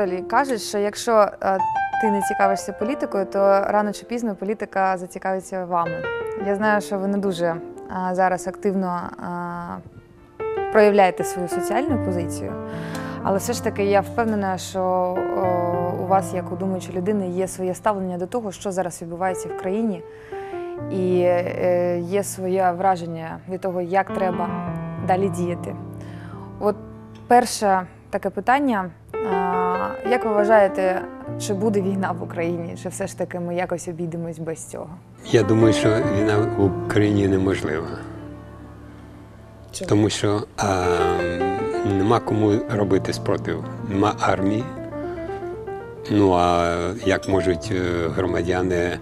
Анатолій, кажуть, що якщо е, ти не цікавишся політикою, то рано чи пізно політика зацікавиться вами. Я знаю, що ви не дуже е, зараз активно е, проявляєте свою соціальну позицію, але все ж таки я впевнена, що у вас, як у думаючої людини, є своє ставлення до того, що зараз відбувається в країні, і є своє враження від того, як треба далі діяти. От перше таке питання. Як ви вважаєте, чи буде війна в Україні, чи все ж таки ми якось обійдемось без цього? Я думаю, що війна в Україні неможлива. Тому що а, нема кому робити спротив, нема армії. Ну а як можуть е, громадяни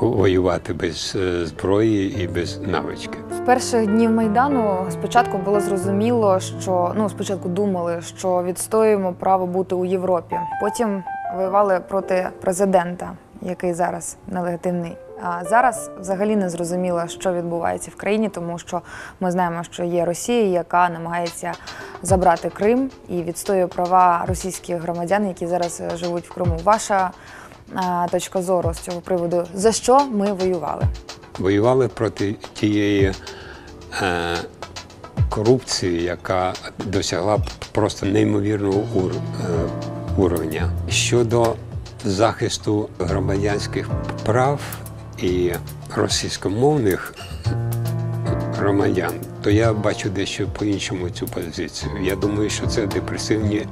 воювати без е, зброї і без навички? Перших днів майдану спочатку було зрозуміло, що ну спочатку думали, що відстоюємо право бути у Європі. Потім воювали проти президента, який зараз нелегітимний. А зараз взагалі не зрозуміло, що відбувається в країні, тому що ми знаємо, що є Росія, яка намагається забрати Крим і відстоює права російських громадян, які зараз живуть в Криму. Ваша а, точка зору з цього приводу за що ми воювали? Воювали проти тієї е, корупції, яка досягла просто неймовірного ур, е, уровня. Щодо захисту громадянських прав і російськомовних громадян, то я бачу дещо по-іншому цю позицію. Я думаю, що це депресивні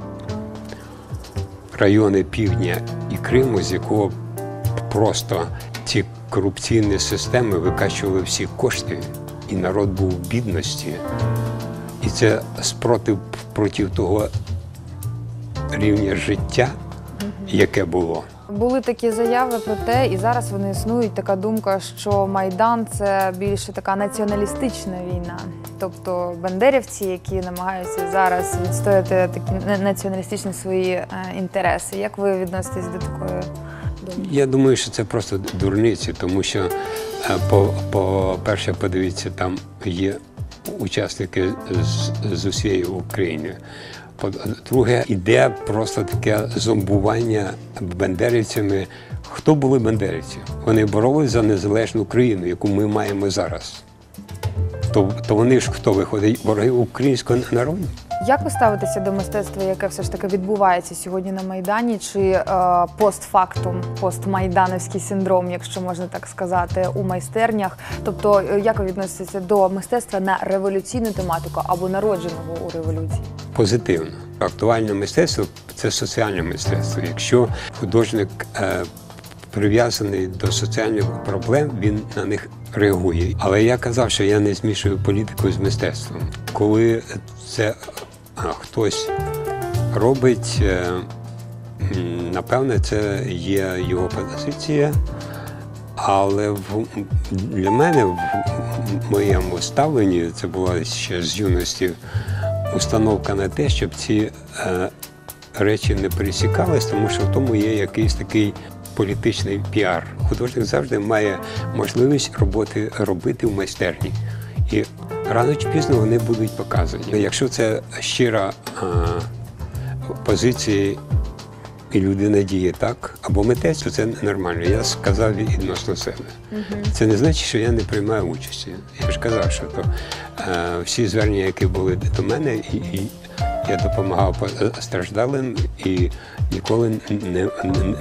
райони півдня і Криму, з якого просто корупційні системи викачували всі кошти, і народ був в бідності. І це спротив проти того рівня життя, яке було. Були такі заяви про те, і зараз вони існують. Така думка, що Майдан це більше така націоналістична війна. Тобто бандерівці, які намагаються зараз відстояти такі на- націоналістичні свої е, інтереси. Як ви відноситесь до такої? Я думаю, що це просто дурниці, тому що, е, по- по-перше, подивіться, там є учасники з, з усієї України. По-друге, іде просто таке зомбування бандерівцями. Хто були бандерівці? Вони боролись за незалежну Україну, яку ми маємо зараз. То, то вони ж хто виходить? Вороги українського народу? Як ви ставитеся до мистецтва, яке все ж таки відбувається сьогодні на Майдані? Чи е, постфактум, постмайдановський синдром, якщо можна так сказати, у майстернях? Тобто, е, як ви відноситеся до мистецтва на революційну тематику або народженого у революції? Позитивно. Актуальне мистецтво це соціальне мистецтво. Якщо художник е, прив'язаний до соціальних проблем, він на них реагує. Але я казав, що я не змішую політику з мистецтвом. Коли це хтось робить, е, напевне, це є його позиція. Але в, для мене в моєму ставленні це була ще з юності установка на те, щоб ці е, речі не пересікались, тому що в тому є якийсь такий політичний піар. Художник завжди має можливість роботи робити в майстерні. І рано чи пізно вони будуть показані. Якщо це щира е, позиція і людина діє так, або митець, то це нормально. Я сказав відносно себе. Це не значить, що я не приймаю участі. Я ж казав, що то всі звернення, які були до мене, і, і я допомагав страждалим і ніколи не,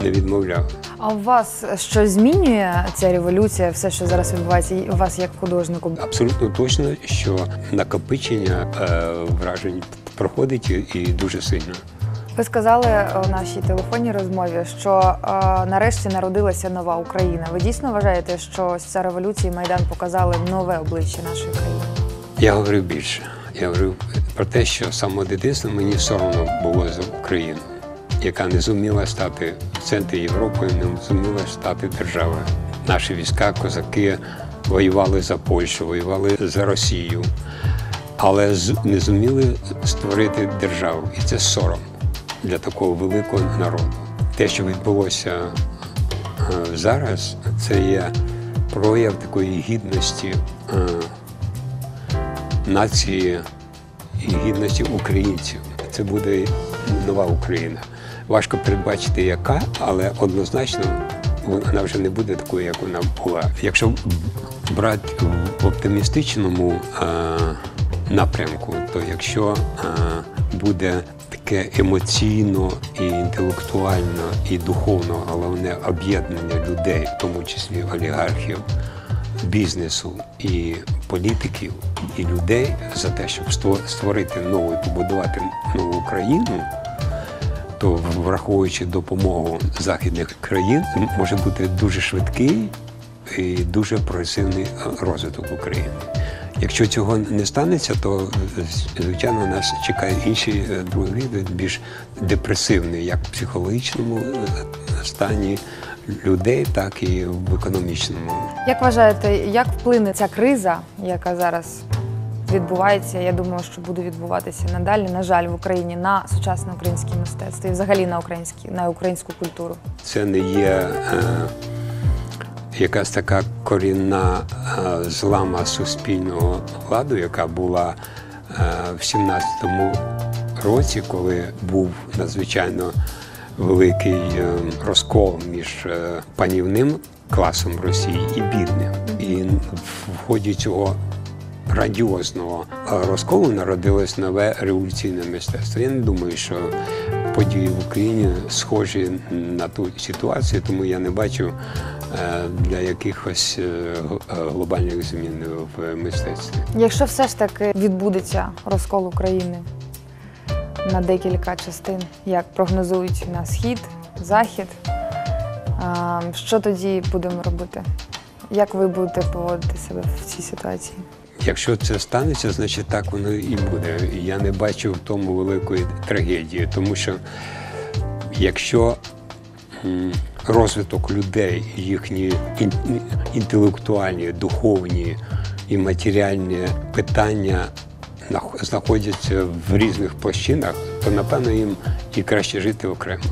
не, відмовляв. А у вас що змінює ця революція, все, що зараз відбувається, у вас як художнику? Абсолютно точно, що накопичення е, вражень проходить і дуже сильно. Ви сказали у нашій телефонній розмові, що е, нарешті народилася нова Україна. Ви дійсно вважаєте, що ця революція і майдан показали нове обличчя нашої країни? Я говорив більше. Я говорив про те, що з самого мені соромно було за Україну, яка не зуміла стати в центрі Європи, не зуміла стати державою. Наші війська, козаки воювали за Польщу, воювали за Росію, але не зуміли створити державу. І це сором для такого великого народу. Те, що відбулося е, зараз, це є прояв такої гідності. Нації і гідності українців. Це буде нова Україна. важко передбачити, яка, але однозначно вона вже не буде такою, як вона була. Якщо брати в оптимістичному е, напрямку, то якщо е, буде таке емоційно і інтелектуально і духовно головне об'єднання людей, в тому числі олігархів, бізнесу і політиків, і людей за те, щоб створити нову і побудувати нову Україну, то враховуючи допомогу західних країн, може бути дуже швидкий і дуже прогресивний розвиток України. Якщо цього не станеться, то звичайно нас чекає інший е, другий більш депресивний, як в психологічному е, стані людей, так і в економічному. Як вважаєте, як вплине ця криза, яка зараз відбувається? Я думаю, що буде відбуватися надалі, на жаль, в Україні на сучасне українське мистецтво і взагалі на українські на українську культуру. Це не є е, якась така корінна е, злама суспільного ладу, яка була е, в 17-му році, коли був надзвичайно великий е, розкол між е, панівним класом Росії і бідним. І в ході цього радіозного е, розколу народилось нове революційне мистецтво. Я не думаю, що події в Україні схожі на ту ситуацію, тому я не бачу для якихось глобальних змін в мистецтві. Якщо все ж таки відбудеться розкол України на декілька частин, як прогнозують на схід, захід, що тоді будемо робити? Як ви будете поводити себе в цій ситуації? Якщо це станеться, значить так воно і буде. Я не бачу в тому великої трагедії, тому що якщо розвиток людей, їхні інтелектуальні, духовні і матеріальні питання знаходяться в різних площинах, то напевно їм і краще жити окремо.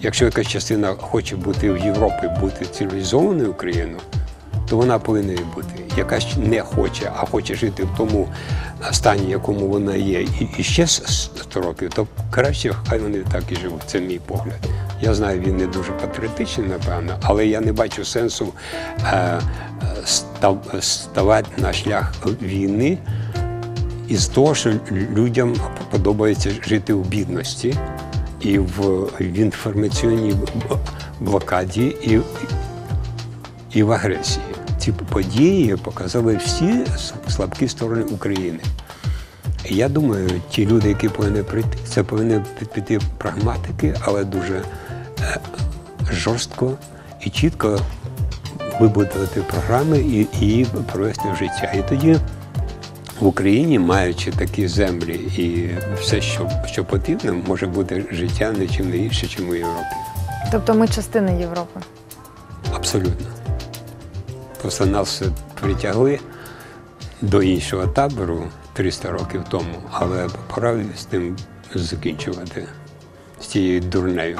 Якщо якась частина хоче бути в Європі, бути цивілізованою Україною, то вона повинна і бути. Якась не хоче, а хоче жити в тому стані, якому вона є, і, і ще с- 100 років, то краще хай вони так і живуть. Це мій погляд. Я знаю, він не дуже патріотичний, напевно, але я не бачу сенсу е, став, ставати на шлях війни із того, що людям подобається жити в бідності і в, в інформаційній блокаді, і, і в агресії. Ці події показали всі слабкі сторони України. Я думаю, ті люди, які повинні прийти, це повинні пі- піти прагматики, але дуже е, жорстко і чітко вибудувати програми і її провести в життя. І тоді в Україні, маючи такі землі і все, що, що потрібно, може бути життя нічим не гірше, ніж у Європі. Тобто ми частина Європи. Абсолютно. Просто нас притягли до іншого табору 300 років тому, але пора з тим закінчувати з цією дурнею.